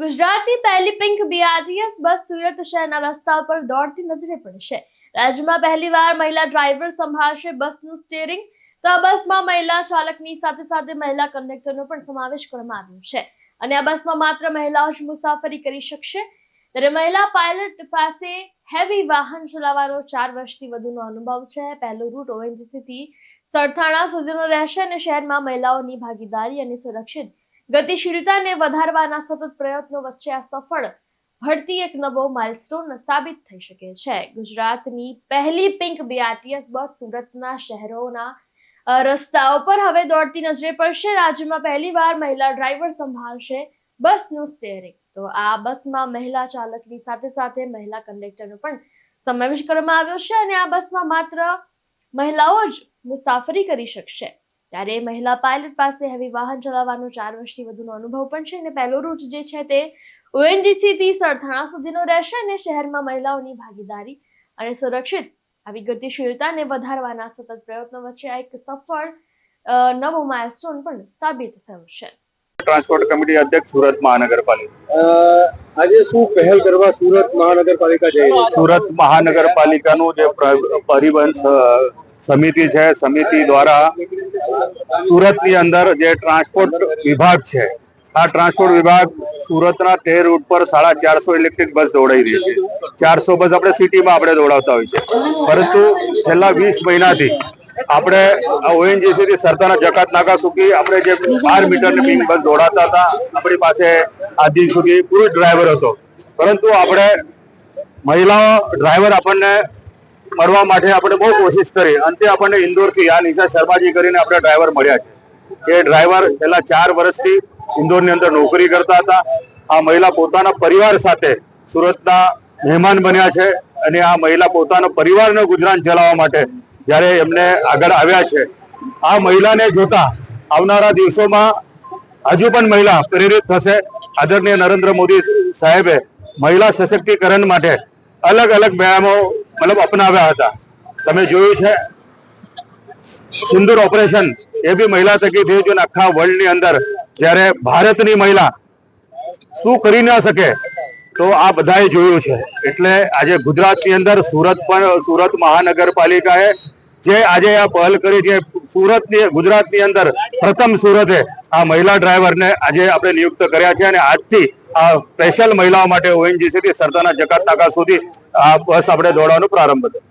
ગુજરાતની પહેલી pink BRTS bus Surat શહેરના રસ્તા પર દોડતી નજરે પડશે રાજ્યમાં પહેલીવાર મહિલા ડ્રાઈવર સંભાળશે બસનું સ્ટીયરિંગ તો આ બસમાં મહિલા ચાલકની સાથે સાથે મહિલા કંડક્ટરનો પણ સમાવેશ કરવામાં આવ્યો છે. અને આ બસમાં માત્ર મહિલાઓ જ મુસાફરી કરી શકશે. ત્યારે મહિલા પાયલટ પાસે હેવી વાહન ચલાવવાનો ચાર વર્ષથી વધુનો અનુભવ છે. પહેલો રૂટ ઓએનજીસીથી સરથાણા સુધીનો રહેશે અને શહેરમાં મહિલાઓની ભાગીદારી અને સુરક્ષિત ગતિશીલતાને વધારવાના સતત પ્રયત્નો વચ્ચે આ સફળ ભરતી એક નવો માઇલસ્ટોન સાબિત થઈ શકે છે. ગુજરાતની પહેલી પિંક બીઆરટીએસ બસ સુરતના શહેરોના રસ્તાઓ પર હવે દોડતી નજરે પડશે. રાજ્યમાં પહેલીવાર મહિલા ડ્રાઈવર સંભાળશે બસનું સ્ટેરિંગ તો આ બસમાં મહિલા ચાલકની સાથે સાથે મહિલા કંડક્ટરનો પણ સમાવેશ કરવામાં આવ્યો છે અને આ બસમાં માત્ર મહિલાઓ જ મુસાફરી કરી શકશે. ત્યારે મહિલા પાયલટ પાસે હેવી વાહન ચલાવવાનો ચાર વર્ષથી વધુનો અનુભવ પણ છે અને પહેલો રૂટ જે છે તે ઓએનજીસી થી સરથાણા સુધીનો રહેશે અને શહેરમાં મહિલાઓની ભાગીદારી અને સુરક્ષિત આવી ગતિશીલતાને વધારવાના સતત પ્રયત્નો વચ્ચે આ એક સફળ અ, નવો માઇલસ્ટોન પણ સાબિત થયો છે. ટ્રાન્સપોર્ટ કમિટી અધ્યક્ષ સુરત મહાનગરપાલિકા. અ, આજે શું પહેલ કરવા સુરત મહાનગરપાલિકા જઈ સુરત મહાનગરપાલિકાનું જે પરિવહન સમિતિ છે, સમિતિ દ્વારા સુરતની અંદર જે ટ્રાન્સપોર્ટ વિભાગ છે, આ ટ્રાન્સપોર્ટ વિભાગ સુરતના તે રૂટ પર સાડા ચારસો ઇલેક્ટ્રિક બસ દોડાઈ રહી છે. ચારસો બસ આપણે સિટીમાં આપણે દોડાવતા હોય છે. પરંતુ છેલ્લા વીસ મહિનાથી આપણે ઓએનજીસી થી સરદારના જકાત નાકા સુધી આપણે જે બાર મીટરની પિંક બસ દોડાતા હતા, આપણી પાસે આજ સુધી પુરુષ ડ્રાઈવર હતો. પરંતુ આપણે મહિલા ડ્રાઈવર આપણને મળવા માટે આપણે બહુ કોશિશ કરી. અંતે આપણને ઇન્દોરથી આ નિશા શર્માજી કરીને આપણે ડ્રાઈવર મળ્યા છે. એ ડ્રાઈવર છેલ્લા ચાર વર્ષથી ઇન્દોરની અંદર નોકરી કરતા હતા. આ મહિલા પોતાના પરિવાર સાથે સુરતના મહેમાન બન્યા છે અને આ મહિલા પોતાના પરિવારનું ગુજરાન ચલાવવા માટે જ્યારે એમને આગળ આવ્યા છે. આ મહિલાને જોતા આવનારા દિવસોમાં હજુ પણ મહિલા પ્રેરિત થશે. આદરણીય નરેન્દ્ર મોદી સાહેબે મહિલા સશક્તિકરણ માટે અલગ અલગ વ્યાયામો મતલબ અપનાવ્યા હતા. તમે જોયું છે, સુંદર ઓપરેશન એ બી મહિલા થકી થયું છે આખા વર્લ્ડની અંદર. જ્યારે ભારતની મહિલા શું કરી ના શકે તો આ બધાએ જોયું છે. એટલે આજે ગુજરાતની અંદર સુરત પણ, સુરત મહાનગરપાલિકાએ જે આજે આ પહેલ કરી છે, સુરતની, ગુજરાતની અંદર પ્રથમ સુરતે આ મહિલા ડ્રાઈવરને આજે આપણે નિયુક્ત કર્યા છે અને આજથી આ સ્પેશિયલ મહિલાઓ માટે ઓએનજીસી થી સરદારના જકાત નાકા સુધી આ બસ આપણે દોડવાનો પ્રારંભ થયો